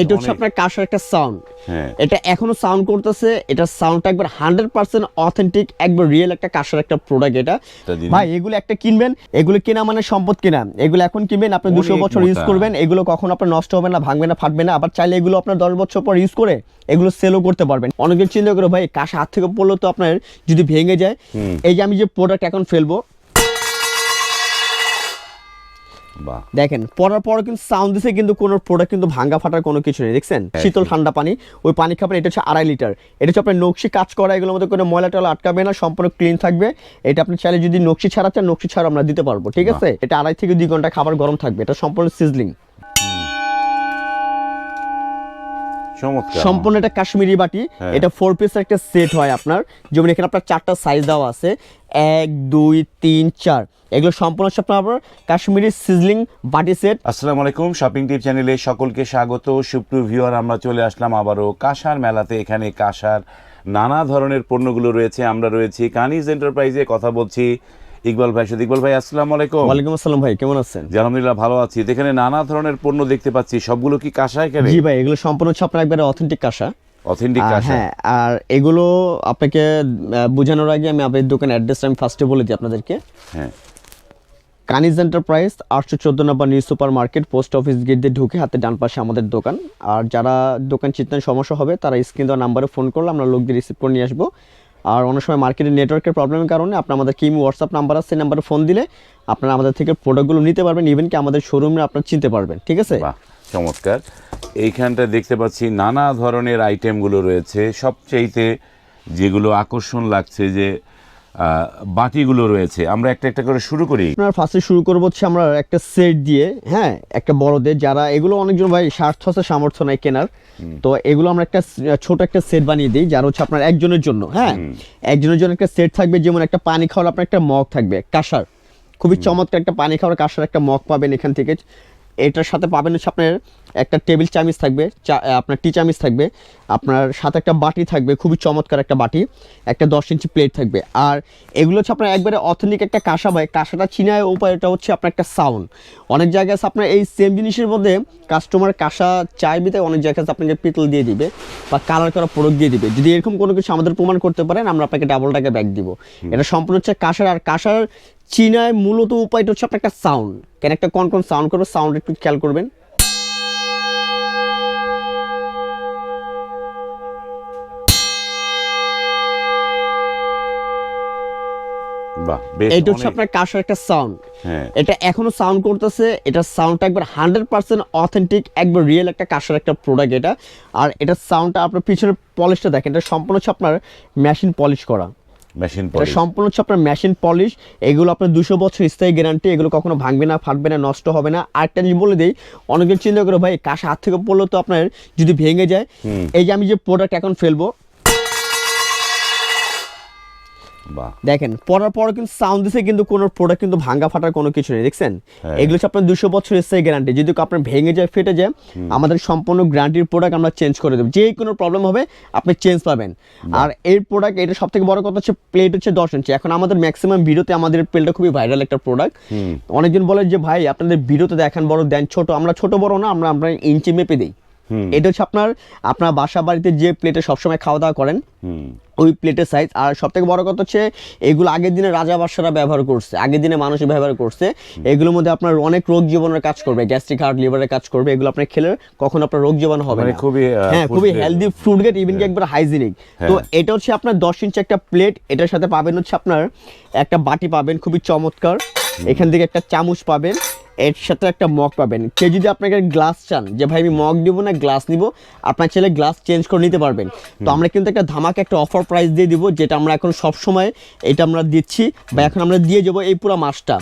এটা হচ্ছে আপনার কাশার একটা সাউন্ড হ্যাঁ। এটা এখনও সাউন্ড করতেছে এটা সাউন্ডটা একবার হান্ড্রেড পার্সেন্ট অথেন্টিক একবার রিয়েল একটা কাশার একটা প্রোডাক্ট এটা। ভাই এগুলো একটা কিনবেন এগুলো কেনা মানে সম্পদ কেনা? এগুলো এখন কিনবেন আপনি দুশো বছর ইউজ করবেন এগুলো কখনো আপনার নষ্ট হবে না ভাঙবে না ফাটবে না আবার চাইলে এগুলো আপনার দশ বছর পর ইউজ করে এগুলো সেলও করতে পারবেন। অনেকজন চিন্তা করে ভাই কাশ হাত থেকে পড়ল তো আপনার যদি ভেঙে যায়? এই যে আমি যে প্রোডাক্ট এখন ফেলব বাহ দেখেন পরার পর কিন্তু সাউন্ড দিছে কিন্তু কোনো প্রোডাক্ট কিন্তু ভাঙ্গা ফাটার কোনো কিছু নেই দেখছেন? হ্যাঁ, শীতল ঠান্ডা পানি ওই পানি খাবেন এটা হচ্ছে আড়াই লিটার এটা হচ্ছে আপনার নকশি কাজ করা এগুলোর মধ্যে কোনো ময়লা টয়লা আটকাবে না সম্পূর্ণ ক্লিন থাকবে। এটা আপনি চাইলে যদি নকশি ছাড়া চান নকশি ছাড়া আমরা দিতে পারব ঠিক আছে? এটা আড়াই থেকে দুই ঘণ্টা খাবার গরম থাকবে এটা সম্পূর্ণ সিজলিং সম্পূর্ণ এটা কাশ্মীরি বাটি হ্যাঁ। এটা ফোর পিস একটা সেট হয় আপনার। যেমন এখানে আপনার চারটা সাইজ দেওয়া আছে। এক দুই তিন চার। এগুলো সম্পূর্ণ হচ্ছে আপনার কাশ্মীরি সিজলিং বাটি সেট আসসালামু আলাইকুম শপিং টিপ চ্যানেলে সকলকে স্বাগত। সুপ্টু ভিউয়ার আমরা চলে আসলাম আবারও কাঁসার মেলাতে। এখানে কাঁসার নানা ধরনের পণ্যগুলো রয়েছে। আমরা রয়েছি কানিজ এন্টারপ্রাইজে কথা বলছি ইকবাল ভাই সাথে। ইকবাল ভাই আসসালামু আলাইকুম। ওয়ালাইকুম আসসালাম ভাই কেমন আছেন? জি, আলহামদুলিল্লাহ ভালো আছি। এখানে নানা ধরনের পণ্য দেখতে পাচ্ছি। সবগুলো কি কাঁসা এখানে জি ভাই এগুলো সম্পূর্ণ হচ্ছে আপনার একবারে অথেন্টিক কাঁসা। অথেন্টিক হ্যাঁ আর এগুলো আপনাকে বোঝানোর আগে আমি আপনাদের দোকান অ্যাড্রেসটা আমি ফার্স্টে বলে দিই আপনাদেরকে। হ্যাঁ। কানিজ এন্টারপ্রাইজ আটশো চোদ্দ number new super market post office gate দিয়ে ঢুকে হাতে ডান পাশে আমাদের দোকান। আর যারা দোকান চিনতে সমস্যা হবে তারা স্ক্রিন দেওয়া নাম্বারে ফোন করলে আমরা লোকদের রিসিভ করে নিয়ে আসব। আর অনেক সময় মার্কেটের নেটওয়ার্কের প্রবলেমের কারণে আপনার আমাদের কিম হোয়াটসঅ্যাপ নাম্বার আছে সেই নাম্বারে ফোন দিলে আপনারা আমাদের থেকে প্রোডাক্টগুলো নিতে পারবেন ইভেন কি আমাদের শোরুমে আপনারা চিনতে পারবেন ঠিক আছে? বাহ চমৎকার। এইখানটা দেখতে পাচ্ছি নানা ধরনের আইটেমগুলো রয়েছে। সবচেয়েতে যেগুলো আকর্ষণ লাগছে যে বাটিগুলো রয়েছে। আমরা একটা একটা করে শুরু করি। আপনার ফার্স্টে শুরু করব হচ্ছে আমরা একটা সেট দিয়ে হ্যাঁ একটা বড়দের যারা এগুলো অনেকজন ভাই স্বার্থ আছে সামর্থ্য নাই কেনার। তো এগুলো আমরা একটা ছোট একটা সেট বানিয়ে দিই যারা হচ্ছে আপনার একজনের জন্য হ্যাঁ। একজনের জন্য একটা সেট থাকবে যেমন একটা পানি খাওয়ার আপনার একটা মগ থাকবে কাঁসার। খুবই চমৎকার একটা পানি খাওয়ার কাঁসার একটা মগ পাবেন এখান থেকে। এটার সাথে পাবেন হচ্ছে আপনার একটা টেবিল চামিচ থাকবে চা- আপনার টি চামিচ থাকবে আপনার সাথে একটা বাটি থাকবে খুবই চমৎকার একটা বাটি একটা দশ ইঞ্চি প্লেট থাকবে। আর এগুলো হচ্ছে আপনার একবারে অথেন্টিক একটা কাঁসা ভাই কাঁসাটা চিনায় উপায়টা হচ্ছে আপনার একটা সাউন্ড অনেক জায়গায় আপনার এই সেম জিনিসের মধ্যে কাস্টমার কাঁসা চাইবে তাই অনেক জায়গায় আপনাকে পিতল দিয়ে দিবে বা কালার করা প্রোডাক্ট দিয়ে দিবে। যদি এরকম কোনো কিছু আমাদের প্রমাণ করতে পারেন আমরা আপনাকে ডাবল টাকা ব্যাগ দিব এটা সম্পূর্ণ হচ্ছে কাঁসার আর কাঁসার চিনায় মূলত উপায়টা হচ্ছে আপনার একটা সাউন্ড কেন একটা কন কন সাউন্ড করবে সাউন্ড একটু খেয়াল করবেন। এইটা হচ্ছে আপনার কাঁসার একটা সাউন্ড হ্যাঁ। এটা এখনও সাউন্ড করতেছে এটা সাউন্ডটা একবার হান্ড্রেড পার্সেন্ট অথেন্টিক একবার রিয়েল একটা কাঁসার একটা প্রোডাক্ট এটা। আর এটা সাউন্ডটা আপনার পিছনের পলিশটা দেখেন এটা সম্পূর্ণ হচ্ছে আপনার মেশিন পলিশ করা। মেশিন পলিশ সম্পূর্ণ হচ্ছে আপনার মেশিন পলিশ এগুলো আপনার দুশো বছর স্থায়ী গ্যারান্টি এগুলো কখনো ভাঙবে না ফাটবে না নষ্ট হবে না। আরেকটা জিনিস বলে দিই অনেকজন চিন্তা করে ভাই কাশ হাত থেকে পড়ল তো আপনার যদি ভেঙে যায়? এই যে আমি যে প্রোডাক্ট এখন ফেলব বাহ দেখেন পরার পর কিন্তু সাউন্ড দিছে কিন্তু কোনো প্রোডাক্ট কিন্তু ভাঙ্গা ফাটার কোনো কিছু নেই দেখছেন? হ্যাঁ। এগুলো হচ্ছে আপনার দুশো বছর স্থায়ী গ্যারান্টি যদি আপনার ভেঙে যায় ফেটে যায় আমাদের সম্পূর্ণ গ্যারান্টির প্রোডাক্ট আমরা চেঞ্জ করে দেবো। যে কোনো প্রবলেম হবে আপনি চেঞ্জ পাবেন। আর এই প্রোডাক্ট এটা সব থেকে বড় কথা হচ্ছে প্লেট হচ্ছে দশ ইঞ্চি এখন আমাদের ম্যাক্সিমাম ভিডিওতে আমাদের প্লেটটা খুবই ভাইরাল একটা প্রোডাক্ট অনেকজন বলে যে ভাই আপনাদের ভিডিওতে দেখান বড় দেন ছোট। আমরা ছোট বড় না আমরা আমরা ইঞ্চি মেপে দিই। এটা হচ্ছে আপনার আপনার বাসা বাড়িতে যে প্লেটে সবসময় খাওয়া দাওয়া করেন ওই প্লেটের সাইজ আর সব থেকে বড় কথা হচ্ছে এগুলো আগের দিনে রাজা বাদশারা ব্যবহার করছে আগের দিনে মানুষ ব্যবহার করছে। এগুলোর মধ্যে আপনার অনেক রোগ জীবনের কাজ করবে গ্যাস্ট্রিক হার্ট লিভারের কাজ করবে এগুলো আপনি খেলে কখন আপনার রোগ জীবন হবে মানে না। খুবই, হ্যাঁ খুবই হেলদি ফ্রুট গেট ইভেন কি একবার হাইজিনিক তো হ্যাঁ। এটা হচ্ছে আপনার দশ ইঞ্চি একটা প্লেট এটার সাথে পাবেন হচ্ছে আপনার একটা বাটি পাবেন খুবই চমৎকার। এখান থেকে একটা চামচ পাবেন। এর সাথে একটা মগ পাবেন। কেউ যদি আপনাকে গ্লাস চান যে ভাই আমি মগ নিব না গ্লাস নিব আপনার ছেলে গ্লাস চেঞ্জ করে নিতে পারবেন। তো আমরা কিন্তু একটা ধামাকে একটা অফার প্রাইস দিয়ে দিব যেটা আমরা এখন সব সময় এটা আমরা দিচ্ছি বা এখন আমরা দিয়ে যাব এই পুরো মাসটা।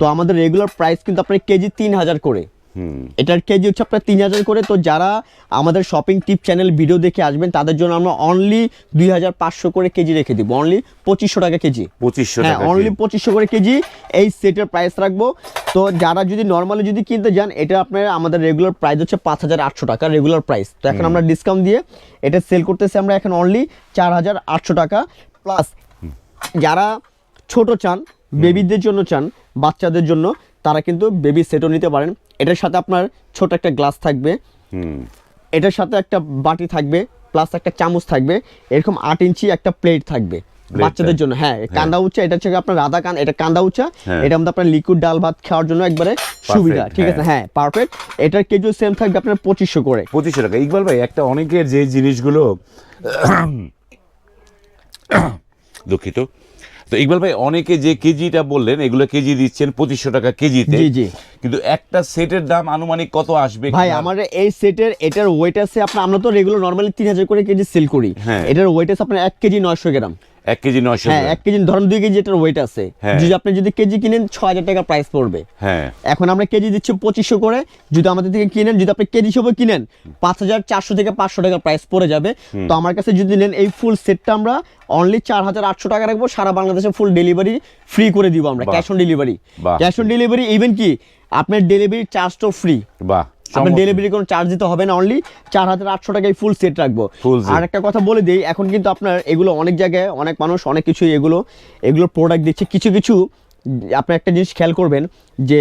তো আমাদের রেগুলার প্রাইস কিন্তু আপনার কেজি তিন হাজার করে। এটার কেজি হচ্ছে আপনার তিন হাজার করে তো যারা আমাদের শপিং টিপ চ্যানেল ভিডিও দেখে আসবেন তাদের জন্য আমরা অনলি দুই হাজার পাঁচশো করে কেজি রেখে দিব। অনলি পঁচিশশো টাকা কেজি। পঁচিশশো হ্যাঁ অনলি পঁচিশশো করে কেজি এই সেটের প্রাইস রাখব। তো যারা যদি নর্মালি যদি কিনতে যান এটা আপনার আমাদের রেগুলার প্রাইস হচ্ছে পাঁচ হাজার আটশো টাকা রেগুলার প্রাইস তো এখন আমরা ডিসকাউন্ট দিয়ে এটা সেল করতেছি আমরা এখন অনলি চার হাজার আটশো টাকা। প্লাস যারা ছোট চান বেবিদের জন্য চান বাচ্চাদের জন্য তারা কিন্তু বেবি সেটও নিতে পারেন। এটার সাথে আপনার ছোট একটা গ্লাস থাকবে। এটার সাথে একটা বাটি থাকবে প্লাস একটা চামচ থাকবে। এরকম আট ইঞ্চি একটা প্লেট থাকবে বাচ্চাদের জন্য। হ্যাঁ কান্দা উচ্চা এটা হচ্ছে আপনার রাধা কান এটা কান্দা উচ্চা। হ্যাঁ। এটা মধ্যে আপনার লিকুইড ডাল ভাত খাওয়ার জন্য একবারে সুবিধা ঠিক আছে? হ্যাঁ। হ্যাঁ পারফেক্ট এটার কেজি সেম থাকবে আপনার পঁচিশশো করে। পঁচিশশো টাকা। ইকবাল ভাই একটা অনেকের যে জিনিসগুলো দুঃখিত। তো ইকবাল ভাই অনেকে যে কেজিটা বললেন এগুলো কেজি দিচ্ছেন পঁচিশশো টাকা কেজিতে। কিন্তু একটা সেটের দাম আনুমানিক কত আসবে ভাই আমাদের এই সেটের এটার ওয়েট আছে আপনার আমরা তো রেগুলার নর্মালি তিন হাজার করে কেজি সেল করি হ্যাঁ। এটার ওয়েট আছে আপনার এক কেজি নয়শো গ্রাম এক কেজি নয়শো হ্যাঁ এক কেজি ধরুন দুই কেজি এটার ওয়েট আছে। হ্যাঁ। যদি আপনি যদি কেজি কিনেন ছ হাজার টাকা প্রাইস পড়বে। হ্যাঁ। এখন আমরা কেজি দিচ্ছি পঁচিশশো করে। যদি আমাদের থেকে কিনেন যদি আপনি কেজি হিসেবে কিনেন পাঁচ হাজার চারশো থেকে পাঁচশো টাকা প্রাইস পড়ে যাবে। তো আমার কাছে যদি নেন এই ফুল সেটটা আমরা অনলি চার হাজার আটশো টাকা রাখব। সারা বাংলাদেশে ফুল ডেলিভারি ফ্রি করে দিব আমরা cash on delivery cash on delivery even কি আপনার ডেলিভারি চার্জটাও ফ্রি বাহ। আপনার ডেলিভারি কোনো চার্জ দিতে হবে না অনলি চার হাজার আটশো টাকায় ফুল সেট রাখব। আর একটা কথা বলে দিই এখন কিন্তু আপনার এগুলো অনেক জায়গায় অনেক মানুষ অনেক কিছু এগুলো এগুলো প্রোডাক্ট দিচ্ছে। কিছু কিছু আপনি একটা জিনিস খেয়াল করবেন যে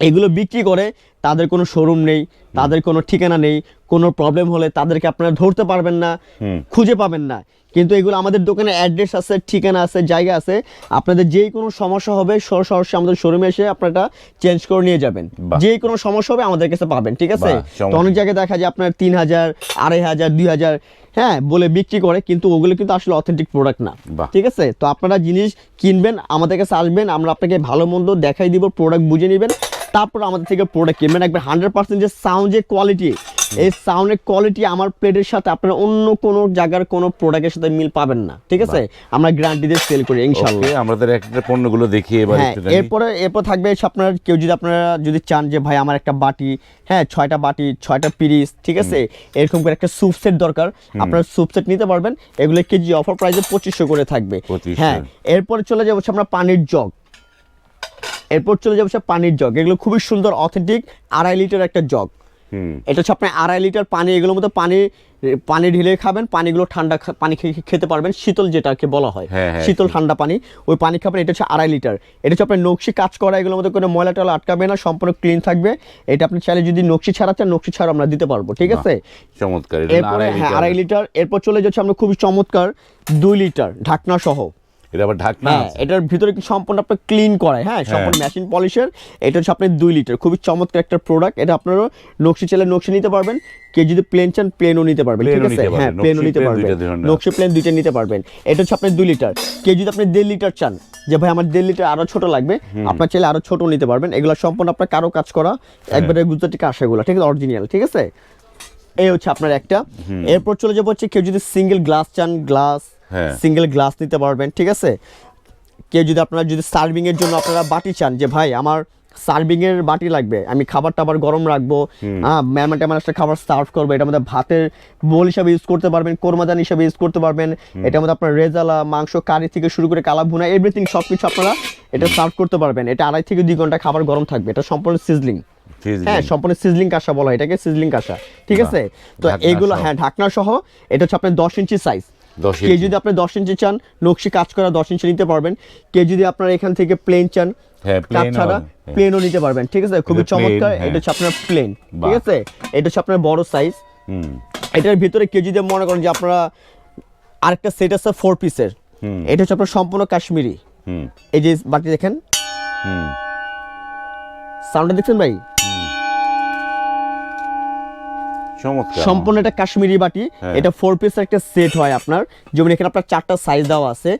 এগুলো বিক্রি করে তাদের কোনো শোরুম নেই তাদের কোনো ঠিকানা নেই কোনো প্রবলেম হলে তাদেরকে আপনারা ধরতে পারবেন না খুঁজে পাবেন না। কিন্তু এগুলো আমাদের দোকানে অ্যাড্রেস আছে ঠিকানা আছে জায়গা আছে আপনাদের যেই কোনো সমস্যা হবে সর- সরাসরি আমাদের শোরুমে এসে আপনারা চেঞ্জ করে নিয়ে যাবেন। যেই কোনো সমস্যা হবে আমাদের কাছে পাবেন ঠিক আছে? তো অনেক জায়গায় দেখা যায় আপনার তিন হাজার আড়াই হাজার দুই হাজার হ্যাঁ বলে বিক্রি করে কিন্তু ওগুলো কিন্তু আসলে অথেন্টিক প্রোডাক্ট না ঠিক আছে? তো আপনারা জিনিস কিনবেন আমাদের কাছে আসবেন আমরা আপনাকে ভালো মন্দ দেখাই দিব প্রোডাক্ট বুঝে নেবেন তারপর আমাদের থেকে প্রোডাক্ট কিনবেন। একবার হান্ড্রেড পার্সেন্ট যে সাউন্ড যে কোয়ালিটি এই সাউন্ডের কোয়ালিটি আমার প্লেটের সাথে আপনার অন্য কোনো জায়গার কোনো প্রোডাক্টের সাথে মিল পাবেন না। ঠিক আছে? আমরা গ্যারান্টি দিয়ে সেল করি ইনশাল্লাহ ওকে আমাদের একটা পণ্যগুলো দেখিয়ে এবার হ্যাঁ। এরপরে এরপর থাকবে আপনার কেউ যদি আপনারা যদি চান যে ভাই আমার একটা বাটি হ্যাঁ ছয়টা বাটি ছয়টা পিরিস ঠিক আছে? এরকম করে একটা স্যুপ সেট দরকার। আপনারা স্যুপ সেট নিতে পারবেন। এগুলো কেজি অফার প্রাইসে পঁচিশশো করে থাকবে। হ্যাঁ এরপরে চলে যাব আমরা পানির জগ এরপর চলে যাব হচ্ছে পানির জগ। এগুলো খুবই সুন্দর অথেন্টিক আড়াই লিটার একটা জগ। এটা হচ্ছে আপনার আড়াই লিটার পানি এগুলোর মধ্যে পানি পানি ঢেলে খাবেন পানিগুলো ঠান্ডা পানি খেতে পারবেন শীতল যেটাকে বলা হয়। হ্যাঁ, হ্যাঁ, শীতল ঠান্ডা পানি ওই পানি খাবেন এটা হচ্ছে আড়াই লিটার। এটা হচ্ছে আপনার নকশি কাজ করা এগুলোর মধ্যে কোনো ময়লা টলা আটকাবে না সম্পূর্ণ ক্লিন থাকবে। এটা আপনি চাইলে যদি নকশি ছাড়া চান নকশি ছাড়া আমরা দিতে পারব ঠিক আছে? চমৎকার এরপরে হ্যাঁ আড়াই লিটার এরপর চলে যাচ্ছে আমরা খুবই চমৎকার দুই লিটার ঢাকনা সহ। এটা আবার ঢাকনা হ্যাঁ এটার ভিতরে কি সম্পূর্ণ আপনার ক্লিন করে হ্যাঁ সম্পূর্ণ মেশিন পলিশের এটা হচ্ছে আপনার দুই লিটার খুবই চমৎকার একটা প্রোডাক্ট এটা আপনারও নকশি চাইলে নকশি নিতে পারবেন কেউ যদি প্লেন চান প্লেনও নিতে পারবেন ঠিক আছে? হ্যাঁ প্লেনও নিতে পারবেন। নকশি প্লেন দুইটা নিতে পারবেন। এটা হচ্ছে আপনার দুই লিটার কেউ যদি আপনি দেড় লিটার চান যে ভাই আমার দেড় লিটার আরও ছোট লাগবে আপনার চাইলে আরও ছোট নিতে পারবেন। এগুলো সম্পূর্ণ আপনার কারও কাজ করা হ্যাঁ। একবারে গুজরাটি কাশাগুলো ঠিক আছে? অরিজিনাল ঠিক আছে? এই হচ্ছে আপনার একটা। এরপর চলে যাব হচ্ছে কেউ যদি সিঙ্গেল গ্লাস চান গ্লাস হ্যাঁ। সিঙ্গেল গ্লাস নিতে পারবেন ঠিক আছে? কেউ যদি আপনারা যদি সার্ভিং এর জন্য আপনারা বাটি চান যে ভাই আমার সার্ভিং এর বাটি লাগবে আমি খাবার টাবার গরম রাখব হ্যাঁ ম্যামা ট্যামান একটা খাবার সার্ভ করব এটার মধ্যে ভাতের বোল হিসাবে ইউজ করতে পারবেন কোরমাদান হিসাবে ইউজ করতে পারবেন এটার মধ্যে আপনার রেজালা মাংস কারি থেকে শুরু করে কালা ভুনা এভরিথিং সব কিছু আপনারা এটা সার্ভ করতে পারবেন। এটা আড়াই থেকে দুই ঘণ্টা খাবার গরম থাকবে এটা সম্পূর্ণ সিজলিং হ্যাঁ সম্পূর্ণ সিজলিং কাঁসা বলা হয় এটাকে সিজলিং কাঁসা ঠিক আছে? তো এইগুলো। হ্যাঁ ঢাকনা সহ এটা হচ্ছে আপনার দশ ইঞ্চি সাইজ কেউ ইঞ্চি। যদি আপনি দশ ইঞ্চি চান নকশি কাজ করা দশ ইঞ্চি নিতে পারবেন। কেউ যদি আপনার এখান থেকে প্লেন চান হ্যাঁ, কাজ ছাড়া ও- হ্যাঁ। প্লেনও নিতে পারবেন ঠিক আছে? খুবই চমৎকার হ্যাঁ। এটা হচ্ছে আপনার প্লেন ঠিক আছে? এটা হচ্ছে আপনার বড় সাইজ হুম। এটার ভিতরে কেউ যদি মনে করেন যে আপনারা আরেকটা সেট আছে ফোর পিসের হুম। এটা হচ্ছে আপনার সম্পূর্ণ কাশ্মীরি। হুম। এই যে বাটি দেখেন। হুম। সাউন্ডটা দেখছেন ভাই? সম্পূর্ণ এটা কাশ্মীরি বাটি। হ্যাঁ। এটা ফোর পিসের একটা সেট হয় আপনার। যেমন এখানে আপনার চারটা সাইজ দেওয়া আছে।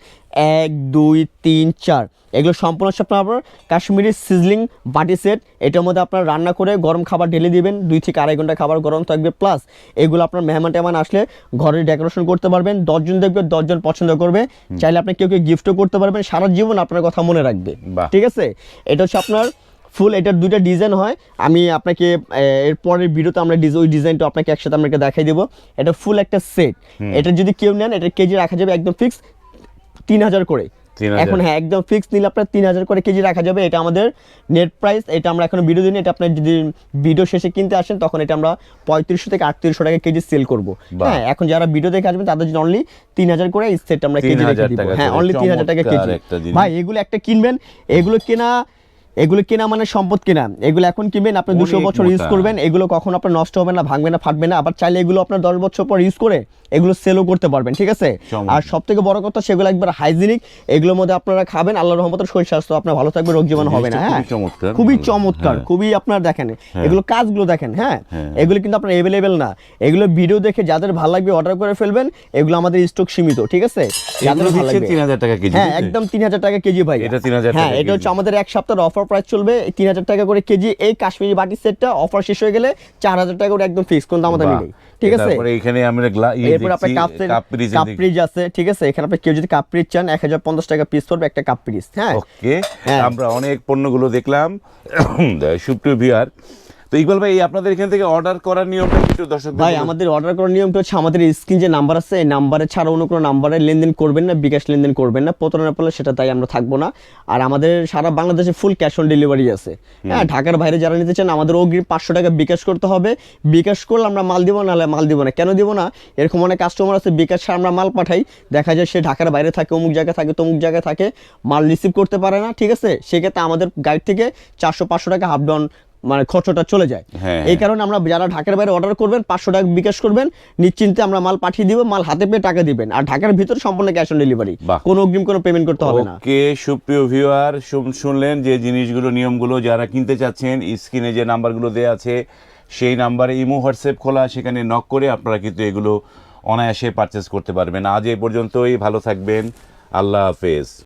এক দুই তিন চার। এগুলো সম্পূর্ণ হচ্ছে আপনার আপনার কাশ্মীরি সিজলিং বাটি সেট এটার মধ্যে আপনার রান্না করে গরম খাবার ঢেলে দিবেন। দুই থেকে আড়াই ঘণ্টা খাবার গরম থাকবে। প্লাস এগুলো আপনার মেহমান টেহমান আসলে ঘরে ডেকোরেশন করতে পারবেন। দশজন দেখবে দশজন পছন্দ করবে। চাইলে আপনি কেউ কেউ গিফটও করতে পারবেন। সারা জীবন আপনার কথা মনে রাখবে। ঠিক আছে? এটা হচ্ছে আপনার ফুল এটার দুইটা ডিজাইন হয়। আমি আপনাকে এর পরের ভিডিওতে আমরা ওই ডিজাইনটা আপনাকে একসাথে আপনাকে দেখাই দেবো। এটা ফুল একটা সেট। এটা যদি কেউ নেন এটা কেজি রাখা যাবে একদম ফিক্স তিন হাজার করে। এখন হ্যাঁ একদম ফিক্স নিলে আপনার তিন হাজার করে কেজি রাখা যাবে। এটা আমাদের নেট প্রাইস এটা আমরা এখন ভিডিও দিন এটা আপনার যদি ভিডিও শেষে কিনতে আসেন তখন এটা আমরা পঁয়ত্রিশশো থেকে আটত্রিশশো টাকা কেজি সেল করব। হ্যাঁ এখন যারা ভিডিও দেখে আসবেন তাদের জন্য অনলি তিন হাজার করে এই সেট আমরা কেজি 3000 রেখে দিব। হ্যাঁ অনলি তিন হাজার টাকা কেজি। ভাই এগুলো একটা কিনবেন। এগুলো কেনা এগুলো কেনা মানে সম্পদ কেনা? এগুলো এখন কিনবেন আপনি দুশো বছর ইউজ করবেন এগুলো কখনো আপনার নষ্ট হবে না ভাঙবে না ফাটবে না আবার চাইলে এগুলো আপনার দশ বছর পর ইউজ করে এগুলো সেলও করতে পারবেন ঠিক আছে? আর সব থেকে বড় কথা সেগুলো একবার হাইজিনিক এগুলোর মধ্যে আপনারা খাবেন আল্লাহ রহমতের শরীর স্বাস্থ্য আপনার ভালো থাকবে রোগ জীবন হবে না হ্যাঁ? খুবই চমৎকার। খুবই হ্যাঁ। আপনার দেখেন এগুলো কাজগুলো দেখেন হ্যাঁ? হ্যাঁ। এগুলো কিন্তু আপনার এভেলেবেল না। এগুলো ভিডিও দেখে যাদের ভালো লাগবে অর্ডার করে ফেলবেন এগুলো আমাদের স্টক সীমিত ঠিক আছে? যাদের ভালো লাগবে। তিন হাজার টাকা কেজি হ্যাঁ একদম তিন হাজার টাকা কেজি ভাই এটা 3000 হ্যাঁ এটা হচ্ছে আমাদের এক সপ্তাহের অফার প্রাইস চলবে তিন হাজার টাকা করে কেজি এই কাশ্মীরি বাটি সেটটা অফার শেষ হয়ে গেলে চার হাজার টাকা করে একদম ফিক্স কোন দাম। নেই ঠিক আছে? তারপরে এখানে আমরা এরপর আপনার দেখছি, কাপ কাপ ফ্রিজ কাপ দেখছি। ফ্রিজ আছে ঠিক আছে এখানে আপনি কেউ যদি কাপ চান এক হাজার পঞ্চাশ টাকা পিস পড়বে একটা কাপ ফ্রিজ হ্যাঁ ওকে হ্যাঁ। আমরা অনেক পণ্যগুলো দেখলাম সুপ্রিয় ভিউয়ার তো ইকবাল ভাই আপনাদের এখান থেকে অর্ডার করার নিয়মটা একটু দর্শক ভাই আমাদের অর্ডার করার নিয়মটা হচ্ছে আমাদের স্ক্রিন যে নাম্বার আছে এই নাম্বারে ছাড়া অন্য কোনো নাম্বারে লেনদেন করবেন না বিকাশ লেনদেন করবেন না। প্রতারণা পেলে সেটা তাই আমরা থাকব না। আর আমাদের সারা বাংলাদেশে ফুল ক্যাশ অন ডেলিভারি আছে। হ্যাঁ ঢাকার বাইরে যারা নিতে চান আমাদের অগ্রিম পাঁচশো টাকা বিকাশ করতে হবে। বিকাশ করলে আমরা মাল দিব নাহলে মাল দিব না। কেন দিব না? এরকম অনেক কাস্টমার আছে বিকাশ আমরা মাল পাঠাই। দেখা যায় সে ঢাকার বাইরে থাকে অমুক জায়গায় থাকে তমুক জায়গায় থাকে। মাল রিসিভ করতে পারে না ঠিক আছে? সেক্ষেত্রে আমাদের গাইড থেকে চারশো পাঁচশো টাকা হাফ ডাউন মানে খরচটা চলে যায়। হ্যাঁ। এই কারণে আমরা যারা ঢাকার বাইরে অর্ডার করবেন পাঁচশো টাকা বিকাশ করবেন নিশ্চিন্তে আমরা মাল পাঠিয়ে দিব মাল হাতে পেয়ে টাকা দিবেন। আর ঢাকার ভিতর সম্পূর্ণ ক্যাশ অন ডেলিভারি। কোনো অগ্রিম কোনো পেমেন্ট করতে হবে না। কে সুপ্রিয় ভিউয়ার শুনলেন যে জিনিসগুলো নিয়মগুলো যারা কিনতে চাচ্ছেন স্ক্রিনে যে নাম্বারগুলো দেওয়া আছে সেই নাম্বারে ইমো হোয়াটসঅ্যাপ খোলা সেখানে নক করে আপনারা কিন্তু এগুলো অনায়াসে পারচেস করতে পারবেন। আজ এই পর্যন্তই ভালো থাকবেন আল্লাহ হাফেজ।